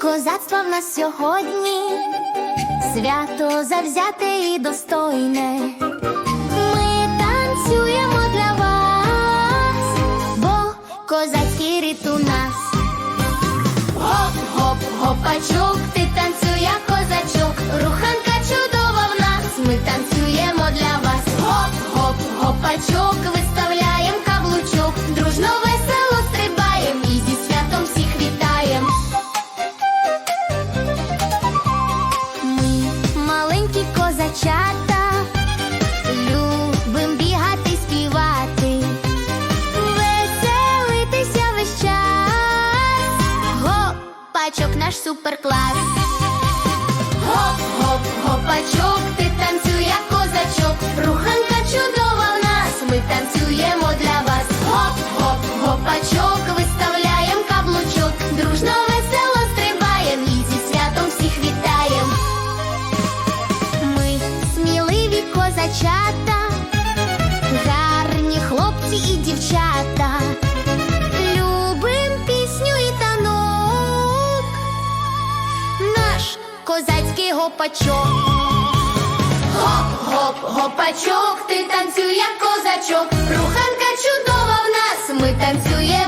Козацтва в нас сьогодні, свято завзяте і достойне. Гопачок, виставляєм каблучок, дружно весело стрибаєм і зі святом всіх вітаєм. Ми маленькі козачата, любим бігати, співати, веселитися весь час. Гопачок наш суперклас. Гоп, гоп, гопачок, козачата, гарні хлопці і дівчата. Любим пісню і танок, наш козацький гопачок. Гоп, гоп, гопачок, ти танцюй, як козачок, руханка чудова в нас, ми танцюємо